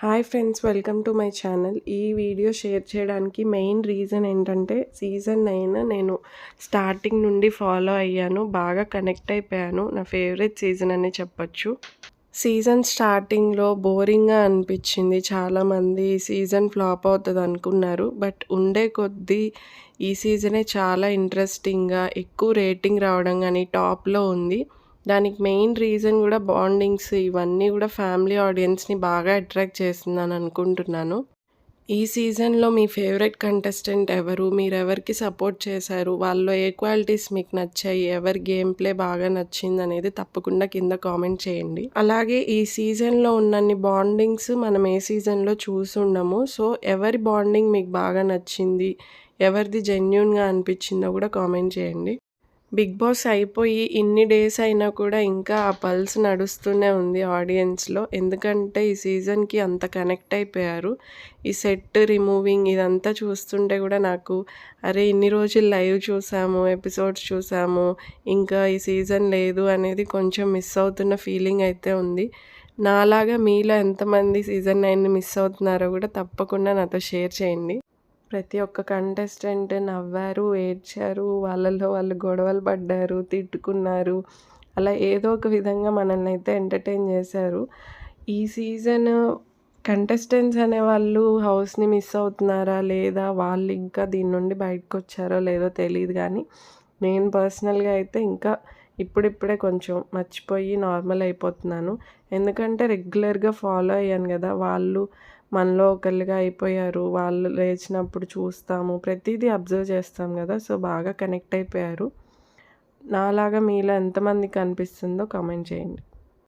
Hi friends welcome to my channel. ఈ video share చేయడానికి main reason ఏంటంటే season nine నేను స్టార్టింగ్ నుండి ఫాలో అయ్యాను బాగా కనెక్ట్ అయిపోయాను. నా ఫేవరెట్ సీజన్ అని చెప్పచ్చు. సీజన్ స్టార్టింగ్లో బోరింగ్గా అనిపించింది. చాలామంది సీజన్ ఫ్లాప్ అవుతుంది అనుకున్నారు. బట్ ఉండే కొద్దీ ఈ సీజనే చాలా ఇంట్రెస్టింగ్గా ఎక్కువ రేటింగ్ రావడం కానీ టాప్లో ఉంది. దానికి మెయిన్ రీజన్ కూడా బాండింగ్స్ ఇవన్నీ కూడా ఫ్యామిలీ ఆడియన్స్ని బాగా అట్రాక్ట్ చేస్తుందని అనుకుంటున్నాను. ఈ సీజన్లో మీ ఫేవరెట్ కంటెస్టెంట్ ఎవరు? మీరు ఎవరికి సపోర్ట్ చేశారు? వాళ్ళు ఏ క్వాలిటీస్ మీకు నచ్చాయి? ఎవరి గేమ్ ప్లే బాగా నచ్చింది అనేది తప్పకుండా కింద కామెంట్ చేయండి. అలాగే ఈ సీజన్లో ఉన్నన్ని బాండింగ్స్ మనం ఏ సీజన్లో చూసుండము. సో ఎవరి బాండింగ్ మీకు బాగా నచ్చింది? ఎవరిది జెన్యున్గా అనిపించిందో కూడా కామెంట్ చేయండి. బిగ్ బాస్ అయిపోయి ఇన్ని డేస్ అయినా కూడా ఇంకా ఆ పల్స్ నడుస్తూనే ఉంది ఆడియన్స్లో. ఎందుకంటే ఈ సీజన్కి అంత కనెక్ట్ అయిపోయారు. ఈ సెట్ రిమూవింగ్ ఇదంతా చూస్తుంటే కూడా నాకు అరే ఇన్ని రోజులు లైవ్ చూసాము ఎపిసోడ్స్ చూసాము ఇంకా ఈ సీజన్ లేదు అనేది కొంచెం మిస్ అవుతున్న ఫీలింగ్ అయితే ఉంది. నాలాగా మీలో ఎంతమంది సీజన్ నైన్ని మిస్ అవుతున్నారో కూడా తప్పకుండా నాతో షేర్ చేయండి. ప్రతి ఒక్క కంటెస్టెంట్ నవ్వారు ఏడ్చారు వాళ్ళలో వాళ్ళు గొడవలు పడ్డారు తిట్టుకున్నారు. అలా ఏదో ఒక విధంగా మనల్ని అయితే ఎంటర్టైన్ చేశారు. ఈ సీజన్ కంటెస్టెంట్స్ అనే వాళ్ళు హౌస్ని మిస్ అవుతున్నారా? లేదా వాళ్ళు ఇంకా దీని నుండి బయటకు వచ్చారో లేదో తెలియదు కానీ నేను పర్సనల్గా అయితే ఇంకా ఇప్పుడిప్పుడే కొంచెం మర్చిపోయి నార్మల్ అయిపోతున్నాను. ఎందుకంటే రెగ్యులర్గా ఫాలో అయ్యాను కదా వాళ్ళు మనలో ఒకళ్ళుగా అయిపోయారు. వాళ్ళు లేచినప్పుడు చూస్తాము. ప్రతిదీ అబ్జర్వ్ చేస్తాం కదా. సో బాగా కనెక్ట్ అయిపోయారు. నాలాగా మీలో ఎంతమందికి అనిపిస్తుందో కామెంట్ చేయండి.